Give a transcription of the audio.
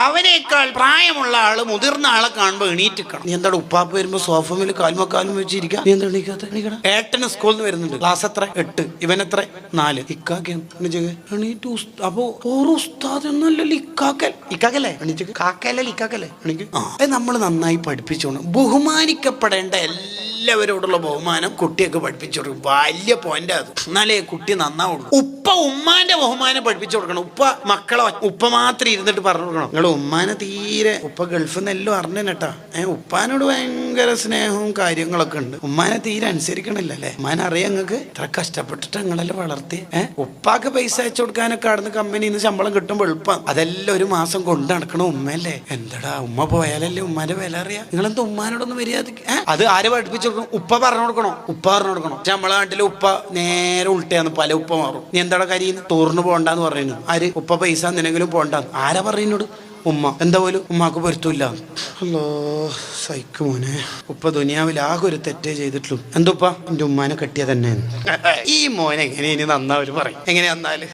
അവനേക്കാൾ പ്രായമുള്ള ആൾ മുതിർന്ന ആളെ കാണുമ്പോ എണീറ്റിക്കണം. നീ എന്താ ഉപ്പാപ്പ് വരുമ്പോ സോഫമിൽ കാൽമ കാലും വെച്ചിരിക്കാം? നീ എന്താ എണീക്കാത്ത? എണീക്കടാ. ഏട്ടന് സ്കൂളിൽ നിന്ന് വരുന്നുണ്ട്. ക്ലാസ് എത്ര? എട്ട്. ഇവൻ എത്ര നാല് ഇക്കാക്ക അപ്പൊ ഓറ് ഉസ്താദ് എന്നല്ലല്ലോ ഇക്കാക്കൽ. ഇക്കാക്കല്ലേ? എണീറ്റ് കാക്കല്ലേ ഇക്കാക്കല്ലേ എണീക്ക്. ആ. അത് നമ്മൾ നന്നായി പഠിപ്പിച്ചോണം. ബഹുമാനിക്കപ്പെടേണ്ട എല്ലാവരോടുള്ള ബഹുമാനം കുട്ടിയൊക്കെ പഠിപ്പിച്ചു കൊടുക്കും വലിയ പോയിന്റ് അത്. എന്നാലേ കുട്ടി നന്നാവുള്ളൂ. ഉപ്പ ഉമ്മാന്റെ ബഹുമാനം പഠിപ്പിച്ചു കൊടുക്കണം. ഉപ്പ മക്കളെ ഉപ്പ മാത്രം ഇരുന്നിട്ട് പറഞ്ഞു കൊടുക്കണം. നിങ്ങൾ ഉമ്മാനെ തീരെ ഉപ്പ ഗൾഫിൽ നിന്നെല്ലാം അറിഞ്ഞു കേട്ടാ. ഏഹ് ഉപ്പാനോട് ഭയങ്കര സ്നേഹവും കാര്യങ്ങളൊക്കെ ഉണ്ട്. ഉമ്മാനെ തീരെ അനുസരിക്കണില്ല അല്ലേ? ഉമ്മാനെ അറിയാം നിങ്ങൾക്ക് ഇത്ര കഷ്ടപ്പെട്ടിട്ട് നിങ്ങളെല്ലാം വളർത്തി ഏഹ് ഉപ്പാക്ക് പൈസ അയച്ചു കൊടുക്കാനൊക്കെ അവിടുന്ന് കമ്പനിയിൽ നിന്ന് ശമ്പളം കിട്ടുമ്പോൾ എളുപ്പം. അതെല്ലാം ഒരു മാസം കൊണ്ട് നടക്കണ ഉമ്മയല്ലേ? എന്തടാ ഉമ്മ പോയാലല്ലേ ഉമ്മാന്റെ വില അറിയാം? നിങ്ങളെന്താ ഉമ്മാനോടൊന്നും മര്യാദയ്ക്ക് ഏ? അത് ആര് പഠിപ്പിച്ചു കൊടുക്കണം? ഉപ്പ പറഞ്ഞു കൊടുക്കണോ? ഉപ്പ പറഞ്ഞു കൊടുക്കണോ? നമ്മളെ നാട്ടിലെ ഉപ്പ നേരെ ഉൾട്ടയാന്ന് പല ഉപ്പ മാറും. നീ എന്താടാ കരിയുന്നു ടൂറിന് പോകണ്ടെന്ന് പറയുന്നു ആര്? ഉപ്പ പൈസ എന്തിനെങ്കിലും പോകണ്ടെന്ന്. ആരാ പറയുന്നോട്? ഉമ്മ. എന്താ പോലും ഉമ്മാക്ക് പൊരുത്തമില്ല അല്ലോ സൈക്ക് മോനെ. ഉപ്പ ദുനിയാവിൽ ആകെ ഒരു തെറ്റേ ചെയ്തിട്ടുള്ളൂ. എന്തുപ്പ? എന്റെ ഉമ്മാനെ കെട്ടിയ തന്നെ. ഈ മോനെ എങ്ങനെ ഇനി നന്നാവര് പറയും? എങ്ങനെ നന്നാൽ